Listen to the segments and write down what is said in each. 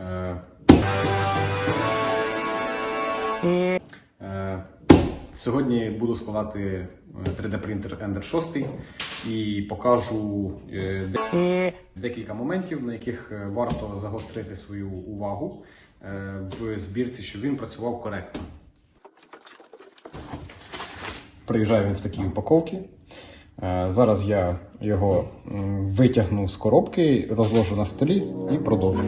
Е, е, Сьогодні буду складати е, 3D принтер Ender 6 і покажу е, декілька моментів, на яких е, варто загострити свою увагу е, в збірці, щоб він працював коректно. Приїжджає він в такій упаковці. Е, Зараз я його витягну з коробки, розложу на столі і продовжу.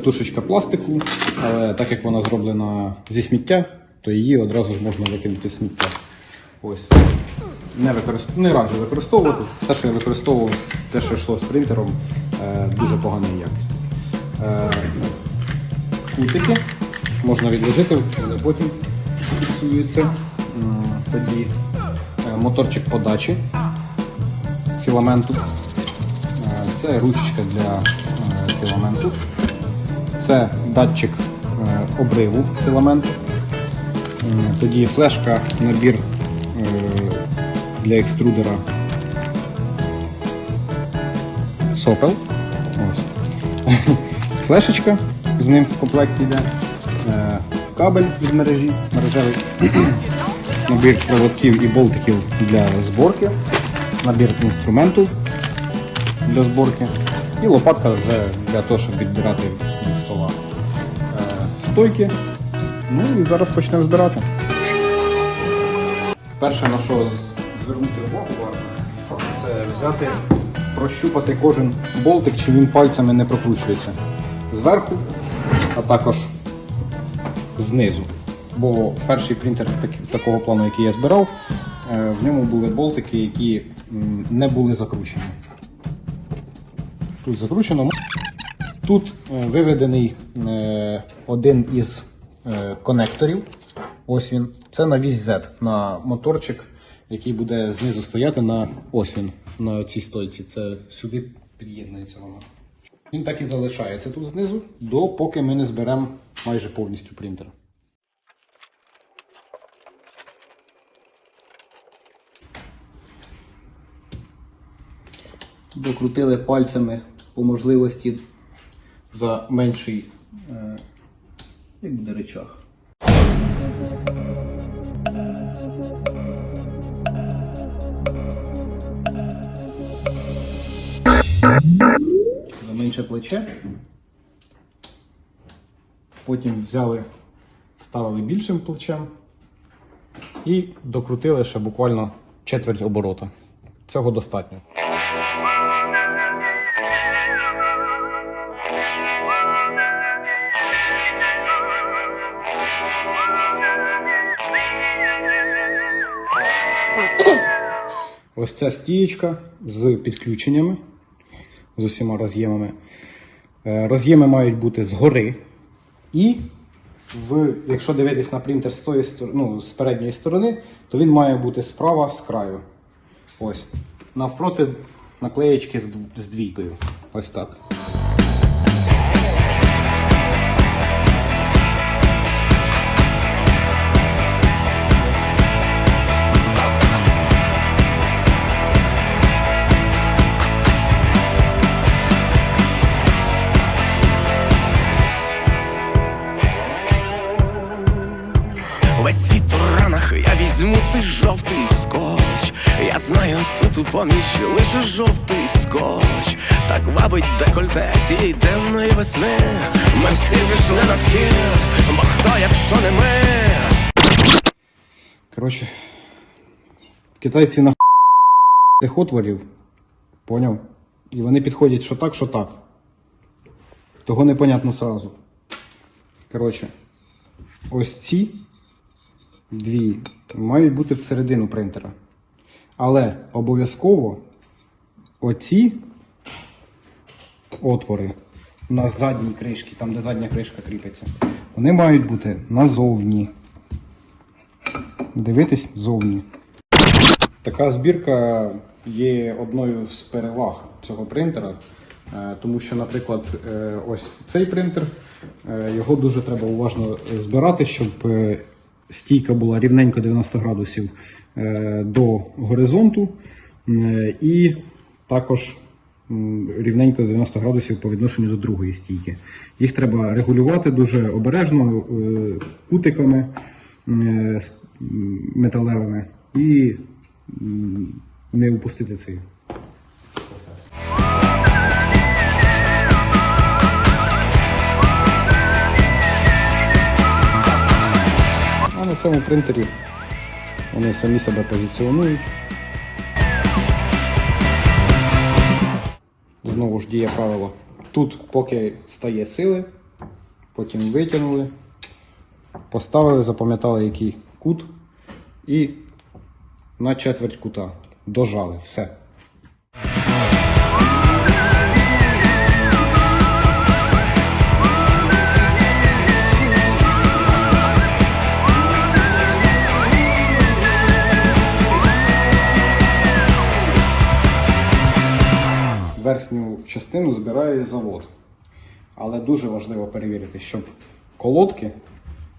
Катушечка пластику, але так як вона зроблена зі сміття, то її одразу ж можна викинути в сміття. Ось. Не, використ... не раджу використовувати. Все, що я використовував, те, що йшло з принтером, е, дуже поганої якості. Е, кутики можна відложити, вони потім фіксуються. Тоді е, моторчик подачі філаменту. Це ручечка для філаменту. Це датчик е, обриву філаменту. Тоді флешка, набір е, для екструдера сопел. Ось. Флешечка з ним в комплекті йде. Е, Кабель від мережі, мережевий. Набір проводків і болтиків для зборки. Набір інструменту для зборки. І лопатка вже для того, щоб відбирати від стола е, стойки. Ну і зараз почнемо збирати. Перше, на що звернути увагу варто, це взяти, прощупати кожен болтик, чи він пальцями не прокручується. Зверху, а також знизу. Бо перший принтер так- такого плану, який я збирав, е, в ньому були болтики, які не були закручені. Тут закручено. Тут е, виведений е, один із е, конекторів. Ось він. Це на вісь Z, на моторчик, який буде знизу стояти на ось він, на цій стойці. Це сюди під'єднується воно. Він так і залишається тут знизу, допоки ми не зберемо майже повністю принтер. Докрутили пальцями по можливості за менший е, як буде речах. За менше плече. Потім взяли, вставили більшим плечем і докрутили ще буквально четверть оборота. Цього достатньо. Ось ця стієчка з підключеннями, з усіма роз'ємами. Е, Роз'єми мають бути згори. І в, якщо дивитись на принтер з, тої, ну, з передньої сторони, то він має бути справа з краю. Ось. Навпроти наклеєчки з двійкою. Ось так. Поміч лише жовтий скотч. Так вабить декольте цієї темної весни. Ми всі пішли на схід, бо хто, якщо не ми? Коротше, китайці на цих отворів, поняв? І вони підходять що так, що так. Того непонятно сразу. Коротше, ось ці дві мають бути всередину принтера. Але обов'язково оці отвори на задній кришці, там де задня кришка кріпиться, вони мають бути назовні. дивитись зовні. Така збірка є одною з переваг цього принтера, е, тому що, наприклад, е, ось цей принтер, е, його дуже треба уважно збирати, щоб стійка була рівненько 90 градусів до горизонту, е, і також рівненько 90 градусів по відношенню до другої стійки. Їх треба регулювати дуже обережно е, кутиками е, металевими і не упустити цей. На цьому принтері вони самі себе позиціонують. Знову ж діє правило. Тут поки стає сили, потім витягнули, поставили, запам'ятали який кут і на четверть кута. Дожали. Все. Частину збирає завод. Але дуже важливо перевірити, щоб колодки,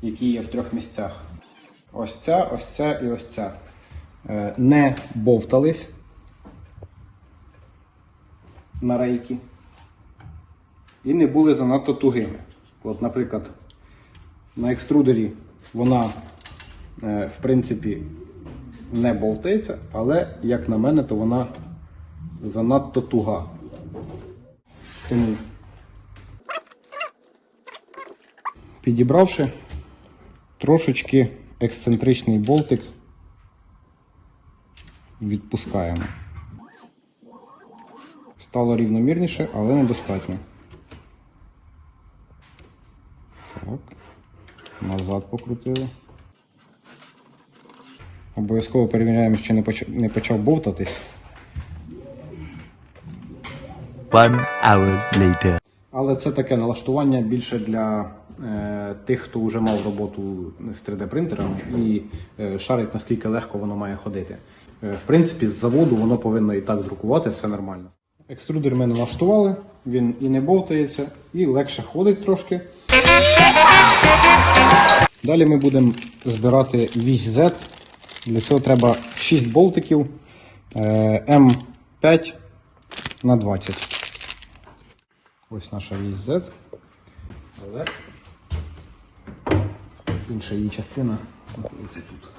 які є в трьох місцях, ось ця, ось ця і ось ця, е, не бовтались на рейки і не були занадто тугими. От, наприклад, на екструдері вона, е, в принципі, не бовтається, але, як на мене, то вона занадто туга. Тому підібравши трошечки ексцентричний болтик, відпускаємо. Стало рівномірніше, але недостатньо. Так. Назад покрутили. Обов'язково перевіряємо, що не почав бовтатись. One hour later. Але це таке налаштування більше для е, тих, хто вже мав роботу з 3D-принтером і е, шарить, наскільки легко воно має ходити. Е, в принципі, з заводу воно повинно і так друкувати, все нормально. Екструдер ми налаштували, він і не бовтається, і легше ходить трошки. Далі ми будемо збирати вісь Z. Для цього треба 6 болтиків е, М5 на 20. Ось наша вісь Z. Але інша її частина знаходиться тут.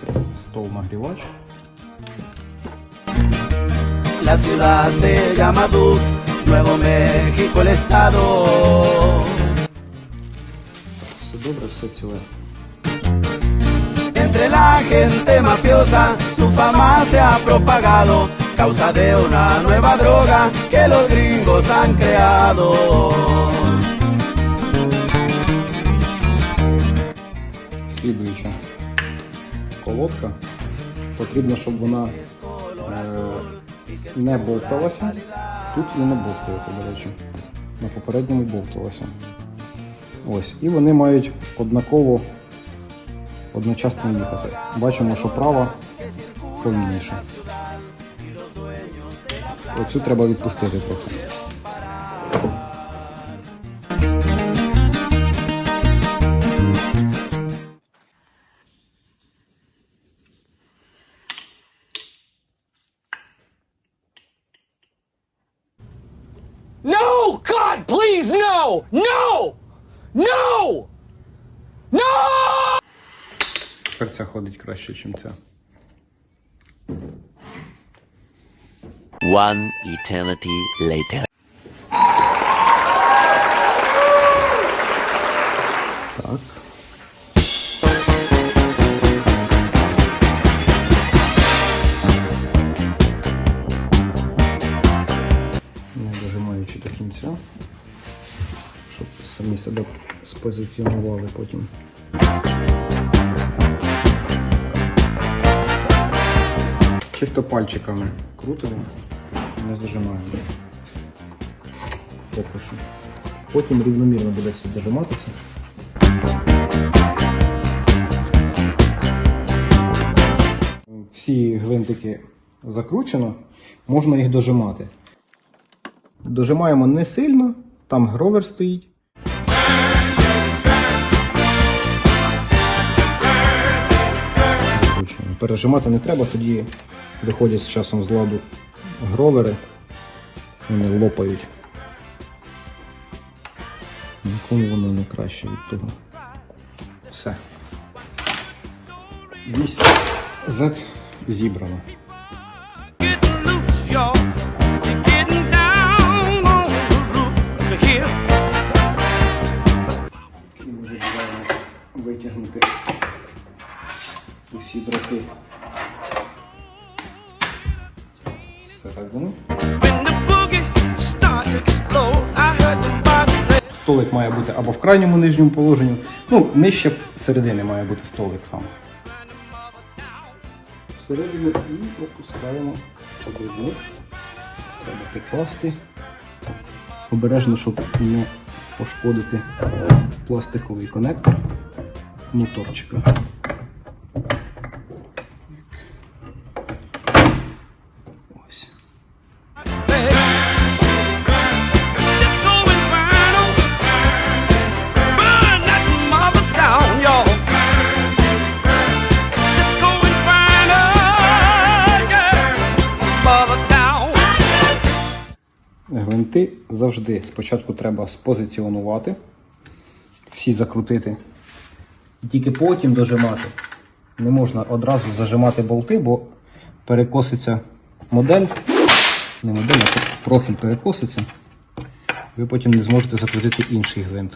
Це стол нагрівач. La ciudad se llama Duke, Nuevo México el estado. Все добре, все ціле. La gente mafiosa su fama se ha propagado, causa de una nueva droga que los gringos han creado. Слідуюча колодка. Потрібно, щоб вона е, не бовталася. Тут і не бовтається, до речі. На попередньому бовталася. Ось. І вони мають однаково одночасно їхати. Бачимо, що права повільніше. Оцю треба відпустити трохи. No! God, please, no! No! No! No! Тепер ця ходить краще, ніж ця. One eternity later. Так. Не дожимаючи до кінця, щоб самі себе спозиціонували потім. Чисто пальчиками крутимо. не зажимаємо. Поки що. Потім рівномірно буде все дожиматися. Всі гвинтики закручено, можна їх дожимати. Дожимаємо не сильно, там гровер стоїть. Пережимати не треба, тоді виходять з часом з ладу гровери, вони лопають. Нікому воно не краще від того. Все. Вісь Z зібрано. getting say. Столик має бути або в крайньому нижньому положенні, ну, нижче середини має бути столик сам. Всередину і опускаємо туди вниз. Треба підкласти. Обережно, щоб не пошкодити пластиковий конектор моторчика. Завжди спочатку треба спозиціонувати, всі закрутити, і тільки потім дожимати. Не можна одразу зажимати болти, бо перекоситься модель, не модель, а профіль перекоситься. Ви потім не зможете закрутити інший гвинт.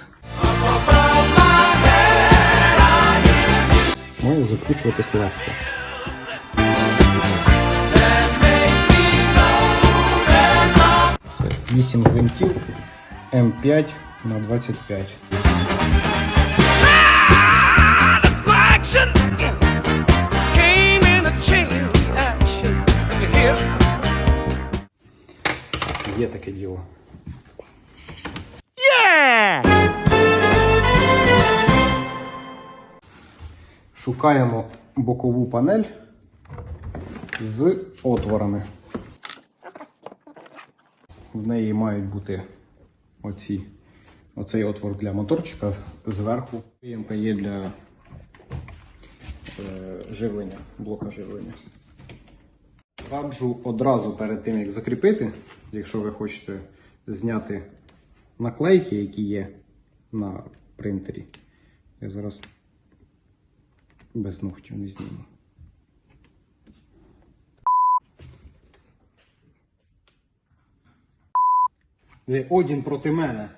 Має закручуватись легко. 8 гвинтів М5 на 25. Satisfaction came in a chain reaction. You hear? Є таке діло. Шукаємо бокову панель з отворами. В неї мають бути оці, оцей отвор для моторчика зверху. Ємка є для е, живлення, блока живлення. Раджу одразу перед тим, як закріпити, якщо ви хочете зняти наклейки, які є на принтері. Я зараз без ногтів не зніму. Ви Одін проти мене.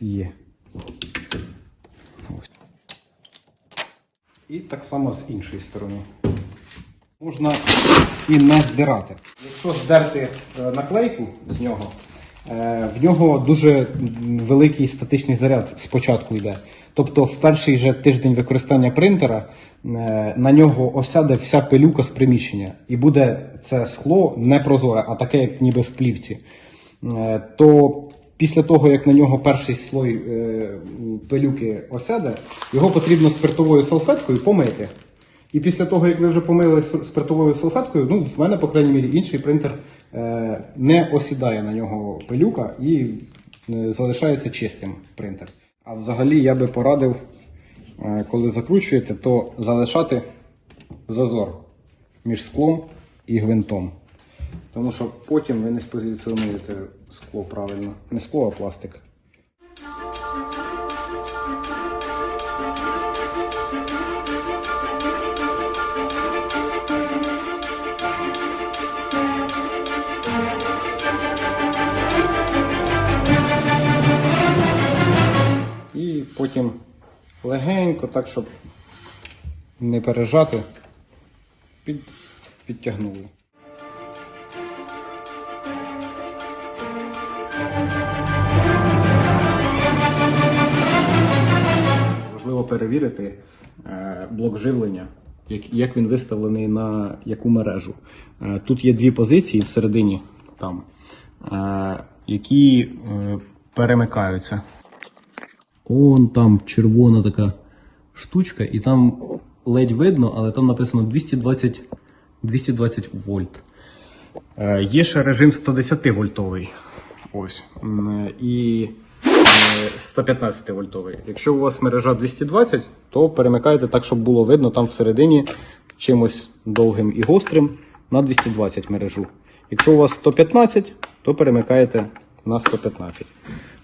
Є. Ось. І так само з іншої сторони. Можна і не здирати. Якщо здерти е, наклейку з нього, в нього дуже великий статичний заряд спочатку йде. Тобто в перший же тиждень використання принтера е, на нього осяде вся пилюка з приміщення. І буде це скло не прозоре, а таке, як ніби в плівці. Е, То після того, як на нього перший слой е, пилюки осяде, його потрібно спиртовою салфеткою помити. І після того, як ви вже помили спиртовою салфеткою, ну, в мене, по крайній мірі, інший принтер е, не осідає на нього пилюка і е, залишається чистим принтер. А взагалі я би порадив, е, коли закручуєте, то залишати зазор між склом і гвинтом. Тому що потім ви не спозиціонуєте скло правильно. Не скло, а пластик. І потім легенько, так, щоб не пережати, під, підтягнули. Важливо перевірити е, блок живлення, як, він виставлений на яку мережу. Е, Тут є дві позиції всередині, там, е, які перемикаються. Он там червона така штучка, і там ледь видно, але там написано 220, 220 вольт. Е, Є ще режим 110 вольтовий. Ось. І е, 115 вольтовий. Якщо у вас мережа 220, то перемикайте так, щоб було видно там всередині чимось довгим і гострим на 220 мережу. Якщо у вас 115, то перемикаєте на 115.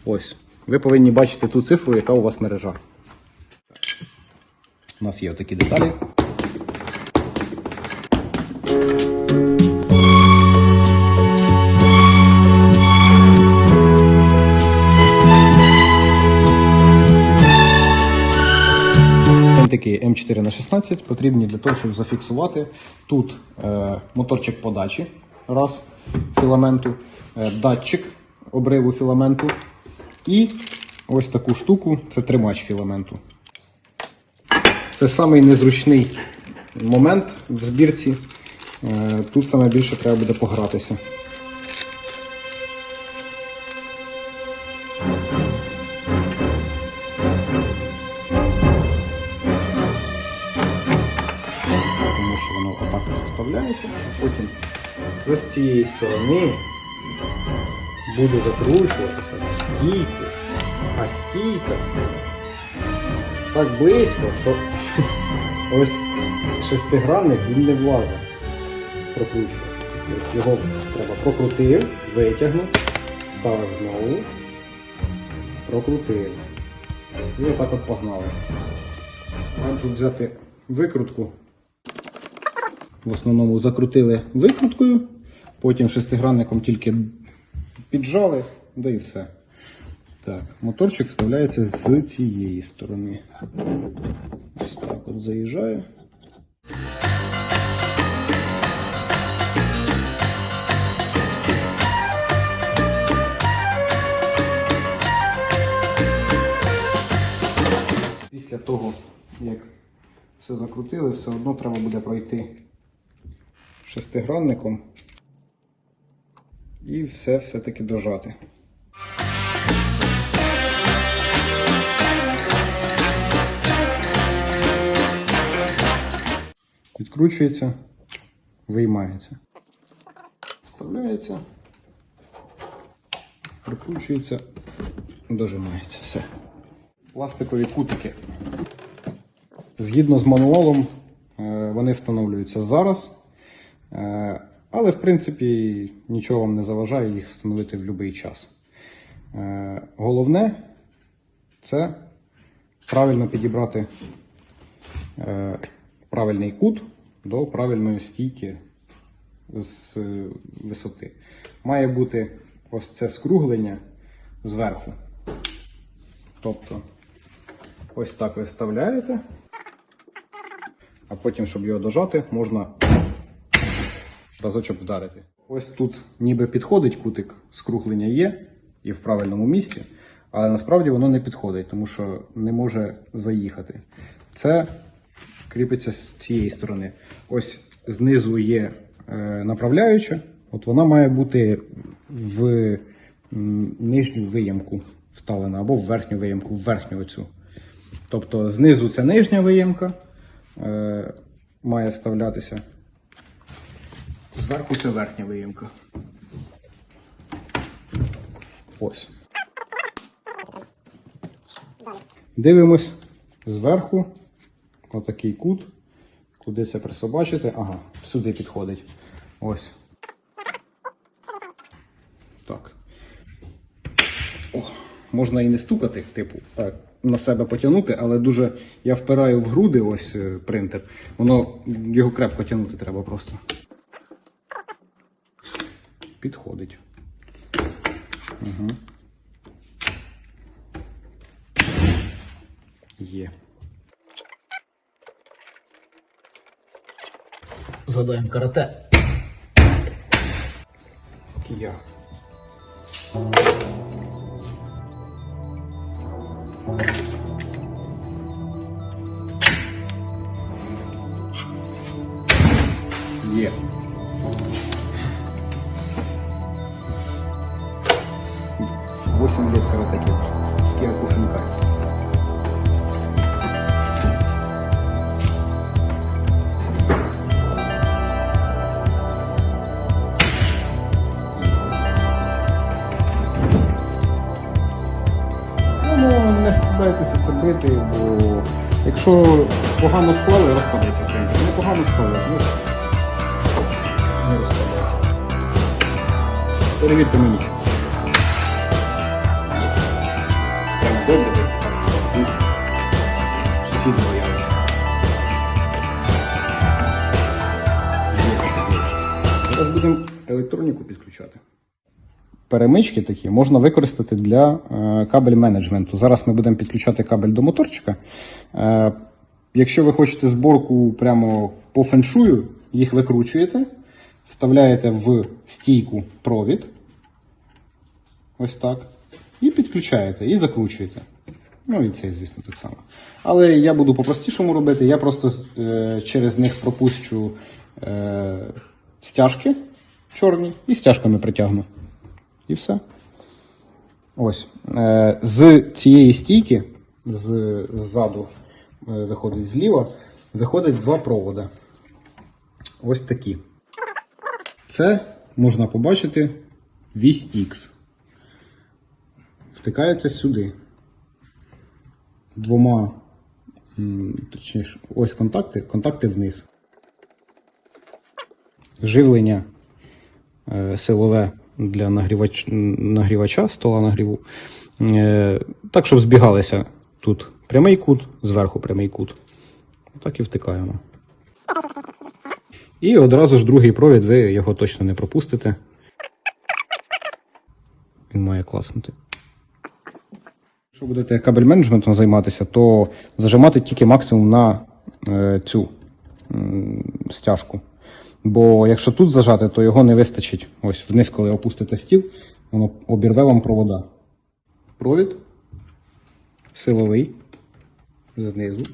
Ось. Ви повинні бачити ту цифру, яка у вас мережа. У нас є такі деталі. Такі М4 на 16 потрібні для того, щоб зафіксувати тут е, моторчик подачі, раз, філаменту, е, датчик обриву філаменту і ось таку штуку це тримач філаменту. Це самий незручний момент в збірці. Е, Тут саме більше треба буде погратися. Тому що воно отак ось вставляється, а потім з цієї сторони буде закручуватися в стійку, а стійка так близько, що ось шестигранник він не влазить прокручувати. Тобто його треба прокрутив, витягнув, вставив знову, прокрутив. І отак от погнали. Раджу взяти викрутку. В основному закрутили викруткою, потім шестигранником тільки піджали, да і все. Так, моторчик вставляється з цієї сторони. Ось так от заїжджає. Після того, як все закрутили, все одно треба буде пройти шестигранником і все все-таки дожати. Відкручується, виймається. Вставляється, прикручується, дожимається. Все. Пластикові кутики. Згідно з мануалом, е, вони встановлюються зараз. Але, в принципі, нічого вам не заважає їх встановити в будь-який час. Е, Головне це правильно підібрати е, правильний кут до правильної стійки з е, висоти. Має бути ось це скруглення зверху. Тобто, ось так ви вставляєте, а потім, щоб його дожати, можна разочок вдарити. Ось тут ніби підходить кутик, скруглення є і в правильному місці, але насправді воно не підходить, тому що не може заїхати. Це кріпиться з цієї сторони. Ось знизу є е, направляюча, от вона має бути в нижню виємку вставлена або в верхню виємку, в верхню оцю. Тобто знизу це нижня виємка, е, має вставлятися. Зверху це верхня виємка. Ось. Дивимось зверху. Отакий кут. Куди це присобачити? Ага, сюди підходить. Ось. Так. О, можна і не стукати, типу, а на себе потягнути, але дуже я впираю в груди ось е, принтер. Воно його крепко тягнути треба просто. Підходить. Угу. Є. Згадаємо карате. Кія. Погано склали, розпадеться принтер. Не погано склали, значить не розпадається. Перевірте мені. що. Прямо добре, так. Сусіди боялися. Зараз будемо електроніку підключати. Перемички такі можна використати для е, кабель менеджменту. Зараз ми будемо підключати кабель до моторчика. Якщо ви хочете зборку прямо по феншую, їх викручуєте, вставляєте в стійку провід. Ось так. І підключаєте, і закручуєте. Ну і цей, звісно, так само. Але я буду по-простішому робити. Я просто е, через них пропущу е, стяжки чорні і стяжками притягну. І все. Ось. Е, з цієї стійки, з, ззаду, виходить зліва, виходить два провода. Ось такі. Це можна побачити вісь X. Втикається сюди. Двома, точніше, ось контакти, контакти вниз. Живлення е, силове для нагрівач, нагрівача, стола нагріву. Е, так, щоб збігалися тут прямий кут, зверху прямий кут. Так і втикаємо. І одразу ж другий провід, ви його точно не пропустите. Він має класнути. Якщо будете кабель менеджментом займатися, то зажимати тільки максимум на е, цю м, стяжку. Бо якщо тут зажати, то його не вистачить. Ось вниз, коли опустите стіл, воно обірве вам провода. Провід силовий знизу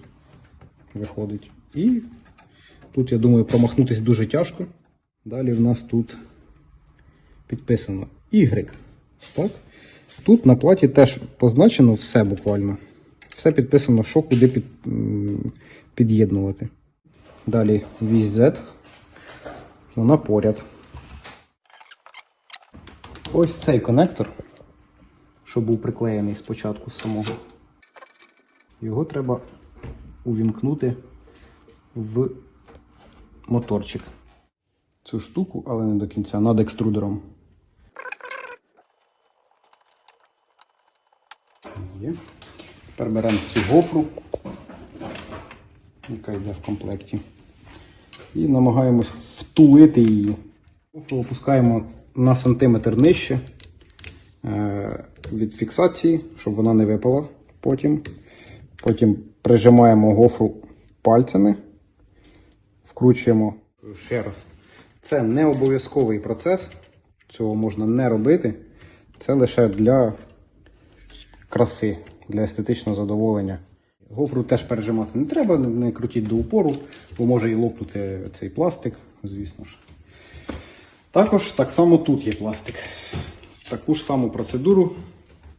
виходить. І тут, я думаю, промахнутись дуже тяжко. Далі в нас тут підписано Y. Так? Тут на платі теж позначено все буквально. Все підписано, що куди під, під'єднувати. Далі вісь Z. Вона поряд. Ось цей конектор, що був приклеєний спочатку з самого. Його треба увімкнути в моторчик. Цю штуку, але не до кінця, над екструдером. Є. Тепер беремо цю гофру, яка йде в комплекті і намагаємось втулити її. Гофру опускаємо на сантиметр нижче е, від фіксації, щоб вона не випала потім. Потім прижимаємо гофру пальцями, вкручуємо ще раз. Це не обов'язковий процес, цього можна не робити. Це лише для краси, для естетичного задоволення. Гофру теж пережимати не треба, не- крутіть до упору, бо може і лопнути цей пластик, звісно ж. Також так само тут є пластик. Таку ж саму процедуру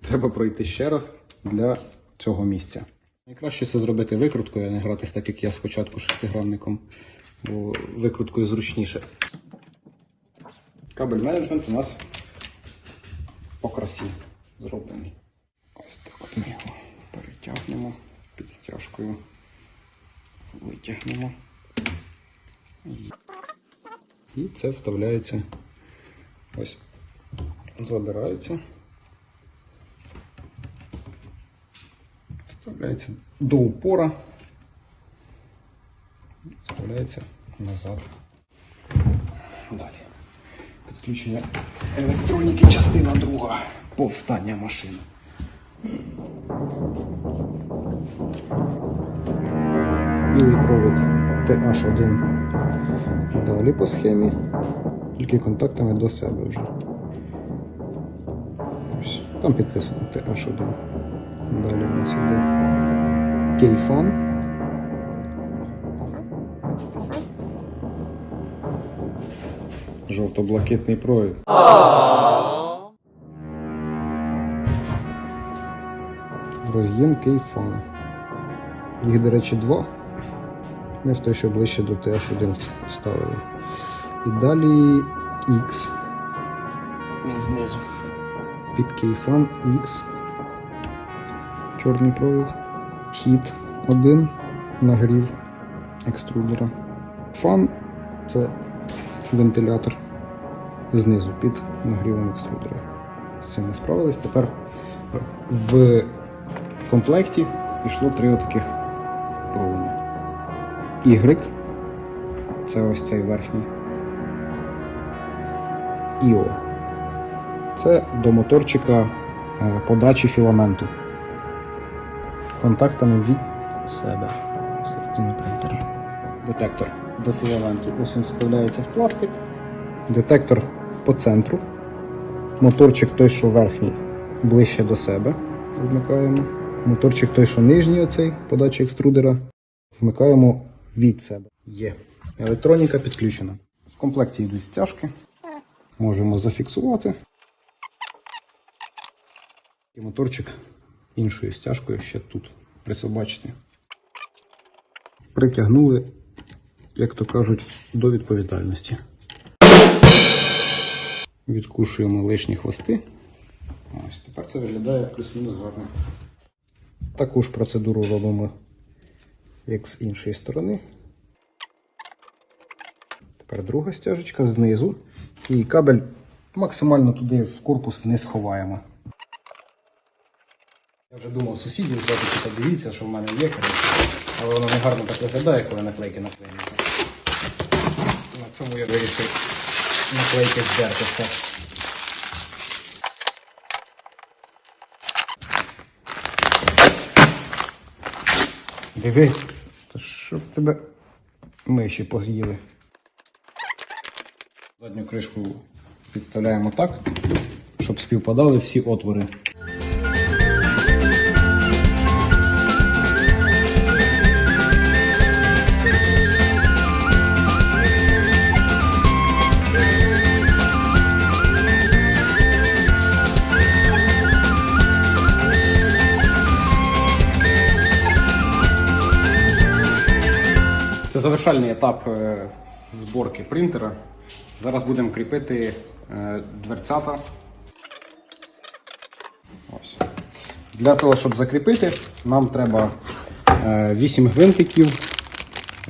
треба пройти ще раз для цього місця. Найкраще це зробити викруткою, а не гратись так, як я спочатку шестигранником, бо викруткою зручніше. Кабель менеджмент у нас по красі зроблений. Ось так от ми його перетягнемо під стяжкою, витягнемо. І- це вставляється. Ось. Забирається. Вставляється до упора. Вставляється назад. Далі. Підключення електроніки, частина друга. Повстання машини. Білий провід TH1 далі по схемі, тільки контактами до себе вже. Ось, там підписано TH1. Далі в нас іде Кейфон. Жовто-блакитний провід. Роз'єм Кейфан. Їх, до речі, два. Ми в той, що ближче до TH1 вставили. І далі X. Він знизу. Під Кейфан X. Чорний провід. Хід 1. Нагрів екструдера. Фан це вентилятор знизу під нагрівом екструдера. З цим ми справились. Тепер в комплекті йшло три отаких проводи. Y. Це ось цей верхній. ІО. Це до моторчика е, подачі філаменту. Контактами від себе всередині принтера. Детектор до філаменту. Ось він вставляється в пластик. Детектор по центру. Моторчик той, що верхній, ближче до себе. Вмикаємо. Моторчик той, що нижній, оцей подача екструдера. Вмикаємо від себе. Є. Електроніка підключена. В комплекті йдуть стяжки. Можемо зафіксувати. І моторчик іншою стяжкою ще тут присобачити. Притягнули, як то кажуть, до відповідальності. Відкушуємо лишні хвости. Ось тепер це виглядає плюс-мінус гарно. Таку ж процедуру робимо, як з іншої сторони. Тепер друга стяжечка знизу. І кабель максимально туди в корпус вниз ховаємо. Я вже думав сусідів звати, типу, дивіться, що в мене є, коротше. але воно не гарно так виглядає, коли наклейки наклеюються. На цьому я вирішив наклейки здерти все. Диви, та що б тебе миші поїли. Задню кришку підставляємо так, щоб співпадали всі отвори. Завершальний етап е, зборки принтера. Зараз будемо кріпити е, дверцята. Ось. Для того, щоб закріпити, нам треба е, 8 гвинтиків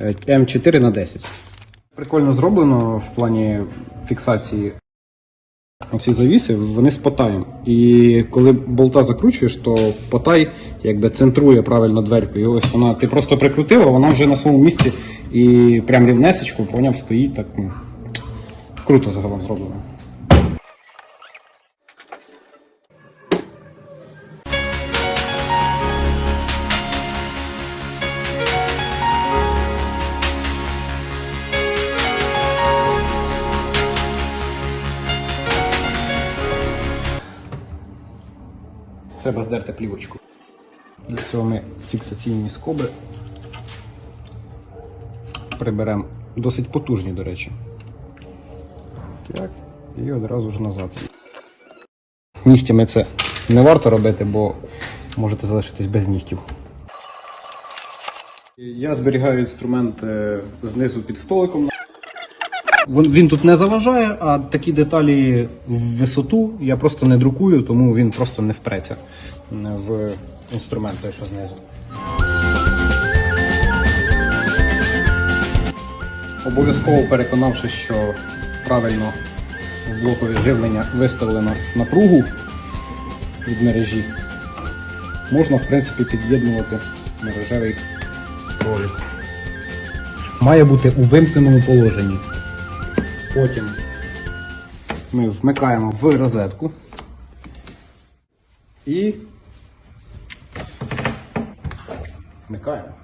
е, М4 на 10. Прикольно зроблено в плані фіксації Оці завіси, вони з потаєм. І коли болта закручуєш, то потай якби центрує правильно дверку. І ось вона, ти просто прикрутив, а вона вже на своєму місці і прям рівнесечку поняв, стоїть так. Ну, круто загалом зроблено. Треба здерти плівочку. Для цього ми фіксаційні скоби приберемо досить потужні, до речі. Так, і одразу ж назад. Нігтями це не варто робити, бо можете залишитись без нігтів. Я зберігаю інструмент е, знизу під столиком. Він, тут не заважає, а такі деталі в висоту я просто не друкую, тому він просто не впреться в інструмент той, що знизу. Обов'язково переконавшись, що правильно в блокові живлення виставлено напругу від мережі, можна в принципі під'єднувати мережевий провід. Має бути у вимкненому положенні. Потім ми вмикаємо в розетку і вмикаємо.